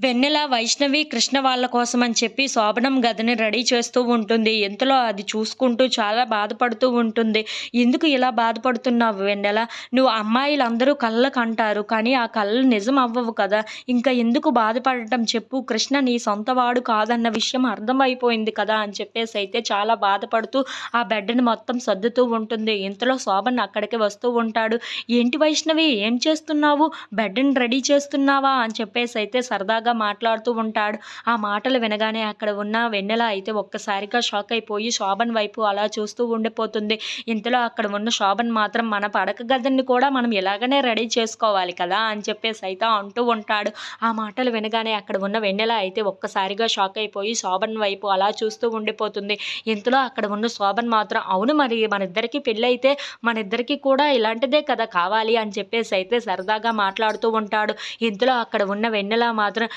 వెన్నెల వైష్ణవి కృష్ణ వాళ్ళ కోసం అని చెప్పి శోభనం గదిని రెడీ చేస్తూ ఉంటుంది. ఇంతలో అది చూసుకుంటూ చాలా బాధపడుతూ ఉంటుంది. ఎందుకు ఇలా బాధపడుతున్నావు వెన్నెల? నువ్వు అమ్మాయిలందరూ కళ్ళకు అంటారు. కానీ ఆ కళ్ళు నిజం అవ్వవు కదా. ఇంకా ఎందుకు బాధపడటం చెప్పు. కృష్ణ నీ సొంతవాడు కాదన్న విషయం అర్థమైపోయింది కదా అని చెప్పేసి అయితే చాలా బాధపడుతూ ఆ బెడ్ని మొత్తం సర్దుతూ ఉంటుంది. ఇంతలో శోభన్ అక్కడికి వస్తూ ఉంటాడు. ఏంటి వైష్ణవి? ఏం చేస్తున్నావు? బెడ్ని రెడీ చేస్తున్నావా? అని చెప్పేసి అయితే సరదాగా మాట్లాడుతూ ఉంటాడు. ఆ మాటలు వినగానే అక్కడ ఉన్న వెన్నెల అయితే ఒక్కసారిగా షాక్ అయిపోయి శోభన్ వైపు అలా చూస్తూ ఉండిపోతుంది. ఇంతలో అక్కడ ఉన్న శోభన్ మాత్రం మన పడక గదిని కూడా మనం ఎలాగనే రెడీ చేసుకోవాలి కదా అని చెప్పేసి అయితే అంటూ ఉంటాడు. ఆ మాటలు వినగానే అక్కడ ఉన్న వెన్నెల అయితే ఒక్కసారిగా షాక్ అయిపోయి శోభన్ వైపు అలా చూస్తూ ఉండిపోతుంది. ఇంతలో అక్కడ ఉన్న శోభన్ మాత్రం అవును మరి మన ఇద్దరికి పెళ్ళైతే మన ఇద్దరికి కూడా ఇలాంటిదే కదా కావాలి అని చెప్పేసి అయితే సరదాగా మాట్లాడుతూ ఉంటాడు. ఇంతలో అక్కడ ఉన్న వెన్నెల మాత్రం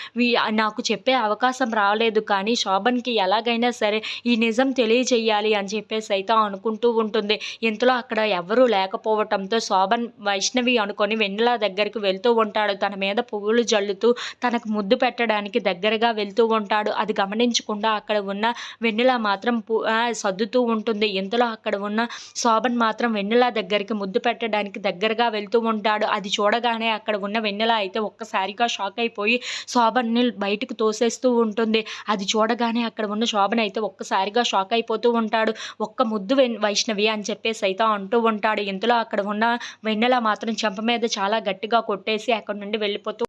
నాకు చెప్పే అవకాశం రాలేదు. కానీ శోభన్కి ఎలాగైనా సరే ఈ నిజం తెలియజేయాలి అని చెప్పేసి అయితే అనుకుంటూ ఉంటుంది. ఇంతలో అక్కడ ఎవరూ లేకపోవటంతో శోభన్ వైష్ణవి అనుకొని వెన్నెల దగ్గరికి వెళ్తూ ఉంటాడు. తన మీద పువ్వులు జల్లుతూ తనకు ముద్దు పెట్టడానికి దగ్గరగా వెళ్తూ ఉంటాడు. అది గమనించకుండా అక్కడ ఉన్న వెన్నెల మాత్రం సర్దుతూ ఉంటుంది. ఇంతలో అక్కడ ఉన్న శోభన్ మాత్రం వెన్నెల దగ్గరికి ముద్దు పెట్టడానికి దగ్గరగా వెళ్తూ ఉంటాడు. అది చూడగానే అక్కడ ఉన్న వెన్నెల అయితే ఒక్కసారిగా షాక్ అయిపోయి శోభన్ని బయటకు తోసేస్తూ ఉంటుంది. అది చూడగానే అక్కడ ఉన్న శోభన్ అయితే ఒక్కసారిగా షాక్ అయిపోతూ ఉంటాడు. ఒక్క ముద్దు వెన్- వైష్ణవి అని చెప్పేసి అయితే అంటూ ఉంటాడు. ఇంతలో అక్కడ ఉన్న వెన్నెల మాత్రం చెంప మీద చాలా గట్టిగా కొట్టేసి అక్కడ నుండి వెళ్ళిపోతూ